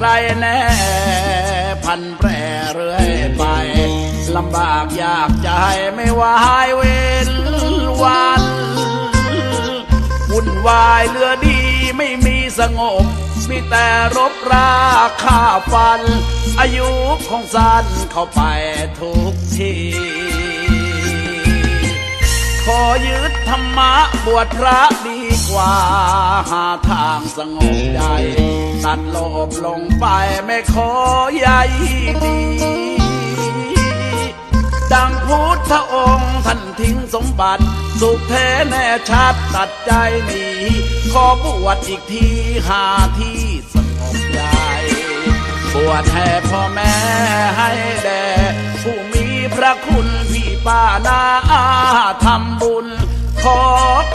ไรแน่พันแปรเรื่อยไปลำบากยากใจไม่วายเวนวันวุ่นวายเรือดีไม่มีสงบ มีแต่รบราฆ่าฟัน อายุของสั้นเข้าไปทุกที อยึดธรรมะบวชพระดีกว่า หาทางสงบใจ ตัดโลภลงไปไม่ขอใยดี ดังพุทธองค์ท่านทิ้งสมบัติ สุขแท้แน่ชัดตัดใจหนีขอบวชอีกทีหาที่สงบใจ บวชให้พ่อแม่ให้แด่ผู้มีพระคุณ ป้านาอาทำบุญ ขอ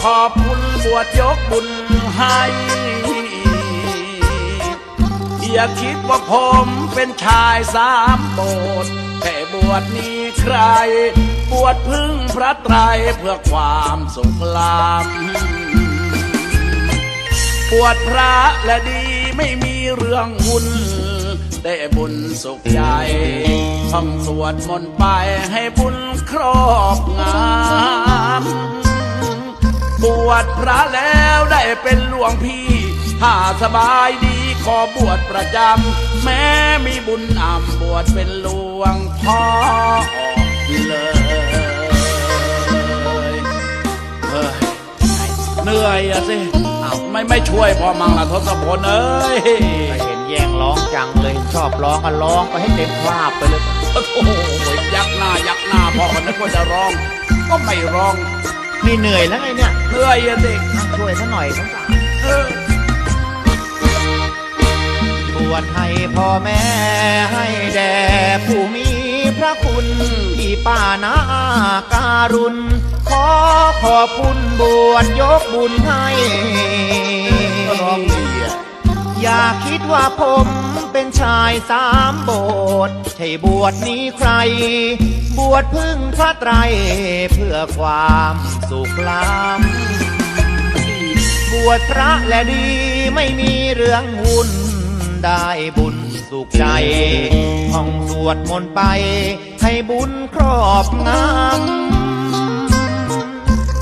ขอบคุณบวชยกบุญให้อย่าคิดว่าผมเป็นชายสามโบสถ์แค่บวชนี้ใคร บวชพึ่งพระไตรเพื่อความสุขลำบวชพระและดีไม่มีเรื่องวุ่น ได้บุญสุขใจท่องสวดมนต์ไปให้บุญครอบงามบวชพระแล้วได้เป็นหลวงพี่ ถ้าสบายดีขอบวชประจำ แม้มีบุญนำบวชเป็นหลวงพ่อเลยเฮ้ยเหนื่อยอะสิไม่ไม่ช่วยพอมังละทศพลเอ้ย ย่งร้องจังเลยชอบร้องก็ร้องไปให้เต็มคราบไปเลยโอ้โหยักหน้ายักหน้าพอคนนึกว่าจะร้อง ก็ไม่ร้องนี่เหนื่อยแล้วไงเนี่ยเหนื่อยอะสิช่วยซะหน่อยสงสารเออบวชให้พ่อแม่ให้แด่ผู้มีพระคุณพี่ป้านาการุณ ขอขอบคุณบวชยกบุญให้ร้องดี อย่าคิดว่าผมเป็นชายสามโบสถ์ใช่บวชนี้ใคร บวชพึ่งพระไตร เพื่อความสุขล้ำบวชพระและดีไม่มีเรื่องวุ่นได้บุญสุขใจท่องสวดมนต์ไป ให้บุญครอบงำ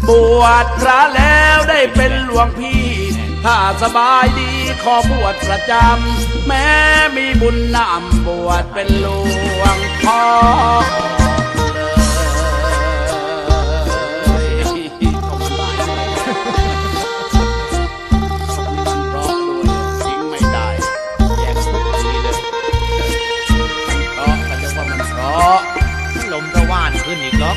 บวชพระแล้วได้เป็นหลวงพี่ ถ้าสบายดีขอบวชประจำ แม้มีบุญนำบวชเป็นหลวงพ่อเลยขอบคุณหลายร้องด้วยทิ้งไม่ได้แยกสุดทีเลยเพราะแต่จะว่ามันเพราะลมระว่านขึ้นอีกหรอ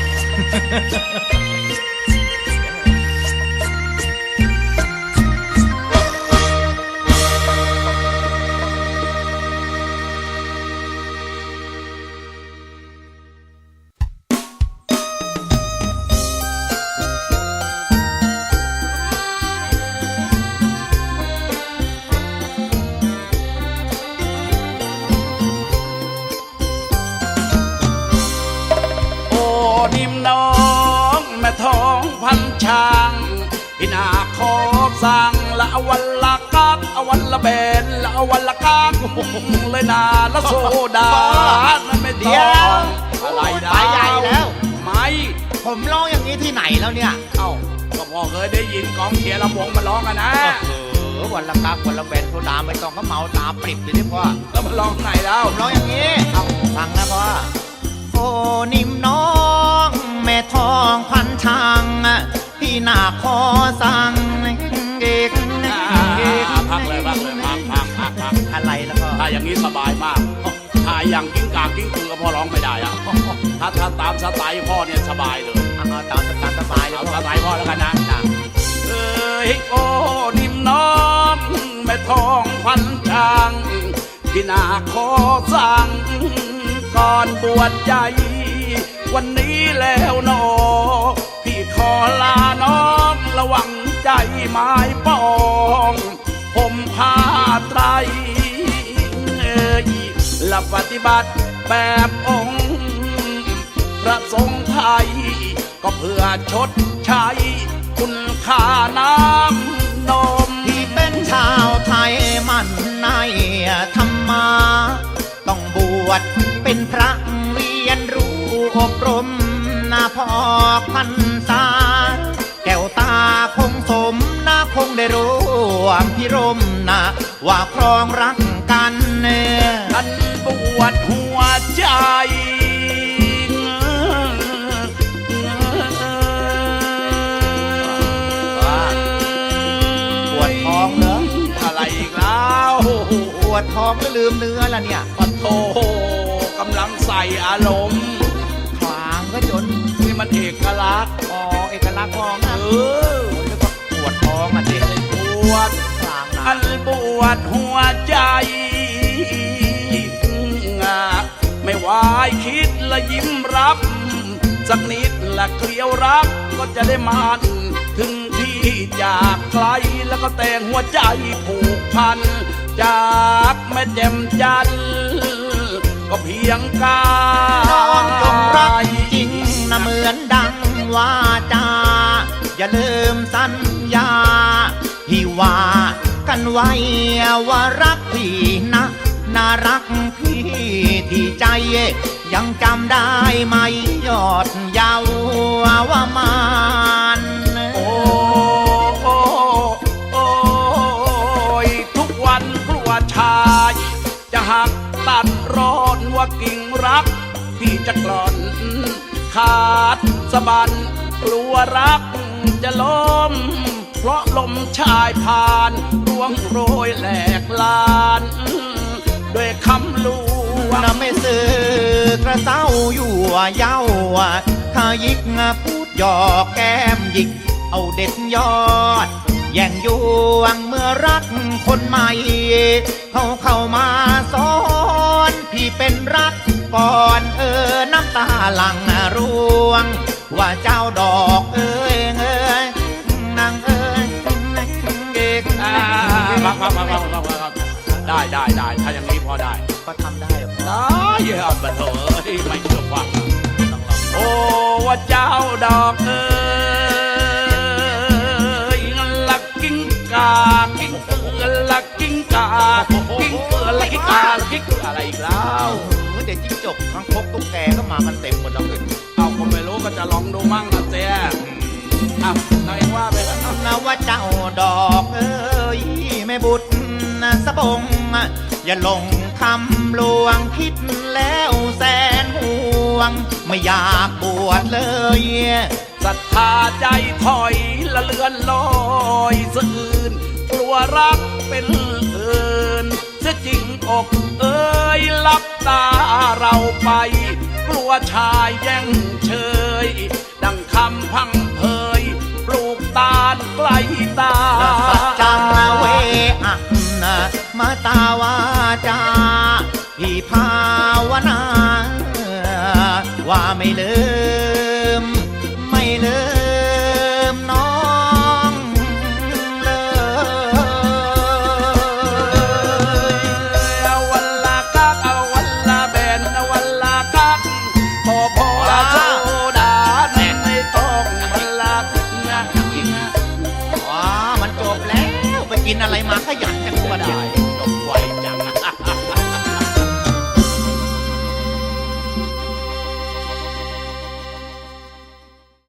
ช่างพี่นาขอสั่งละอวันละกักอวันละเบนละอวันละกักเลยนาละโซดานั่นไม่เดี๋ต้ยวองอะไรนะไปใหญ่แล้ว ไม่ ผมร้องอย่างนี้ที่ไหนแล้วเนี่ย เอ้าก็พอเคยได้ยินกองเชียร์ลำวงมาร้องกันนะเออวันละกักวันละเบนโซดาไม่ต้องก็เมาตาปริบเลยที่พ่อแล้วมาร้องไหนแล้วผมร้องอย่างนี้เอาฟังนะพ่อโอ้นิ่มน้อง แม่ทองพันทาง พี่นาขอสั่งเด็กพักเลยพักเลยพักพักพักพักอะไรแล้วก็ถ้าอย่างนี้สบายมากถ้าอย่างกิ้งกางกิ้งกือก็พอร้องไม่ได้อะถ้าถ้าตามสไตล์พ่อเนี่ยสบายเลยเอาตามสตามสบายเลยเอาสไตล์พ่อแล้วกันนะเอ้ยโอ้นิ่มน้องแม่ทองพันช่างที่นาขอสั่งก่อนบวชใจ วันนี้แล้วนอ ขอลาน้องระวังใจไม้ปอง ผมพาไตรเอ้ยและปฏิบัติแบบองค์พระสงฆ์ไทย ก็เพื่อชดใช้คุณค่าน้ำนมพี่เป็นชาวไทยมันในธรรมา ต้องบวชเป็นพระเรียนรู้อบรม ว่าครองรักกันเนท่านบวชหัวใจปวดท้องเหรออะไรอีกแล้วปวดท้องแล้วลืมเนื้อละเนี่ยปะโทกำลังใส่อารมณ์ขวางก็จนนี่มันเอกลักษณ์อ๋อเอกลักษณ์พองเอนะอเรียกว่าปวดท้องอะเด็กบวช วชหัวใจไม่วายคิดและยิ้มรับ สักนิดละเกลียวรักก็จะได้มันถึงที่จากไกลแล้วก็แต่งหัวใจผูกพัน จากแม่แจ่มจันก็เพียงกาน้องจงรักจริงนะเหมือนดังว่าจาอย่าลืมสัญญาที่ว่า กันไว้ว่ารักพี่นะน่ารักพี่ที่ใจ ยังจำได้ไหมยอดเยาวว่ามานโอ้โอ้โอ้ยทุกวันกลัวชาย จะหักตัดร้อนว่ากิ่งรักที่จะกลอน ขาดสะบันกลัวรักจะล้มเพราะลมชายผ่าน วงโรยแหลกลานด้วยคำลวงนะไม่ซื้อกระเซ้าอยู่ว่าเย้าข้ายิกพูดหยอกแก้มยิก เอาเด็ดยอด แย่งยวงเมื่อรักคนใหม่ เขาเข้ามาซ้อน พี่เป็นรักก่อนเออน้ำตาหลังร่วง ว่าเจ้าดอกเอ้ย ได้ได้ได้ถ้าอย่างนี้พอได้ ก็ทำได้เหรอพ่อได้เยอะบัดเถอะไม่เชื่อฟังโอ้ว่าเจ้าดอกเอ้ยลักกิ้งกากิ้งเกือลักกิ้งกากิ้งเกือลักกิ้งกากิ้งเกืออะไรอีกแล้วเฮ้ยเดี๋ยวจิ้งจกทั้งพกตุ๊กแกก็มากันเต็มหมดแล้วเลยเอาผมไม่รู้ก็จะลองดูมั่งนะเจ๊อะนายว่าไปแล้วนะว่าเจ้าดอกเอ้ยแม่บุตร สะบง อย่าหลงคำลวงคิดแล้วแสนห่วง ไม่อยากบวชเลยศรัทธาใจถอยละเลือนลอยสะอื่นกลัวรักเป็นเอินเสียจริงอกเอ้ยลับตาเราไป กลัวชายแย่งเชย ดังคำพังเพยปลูกตาลใกล้ตาสัจจังเวอะนะ มาตาวาจาพี่ภาวนา ว่าไม่เลืม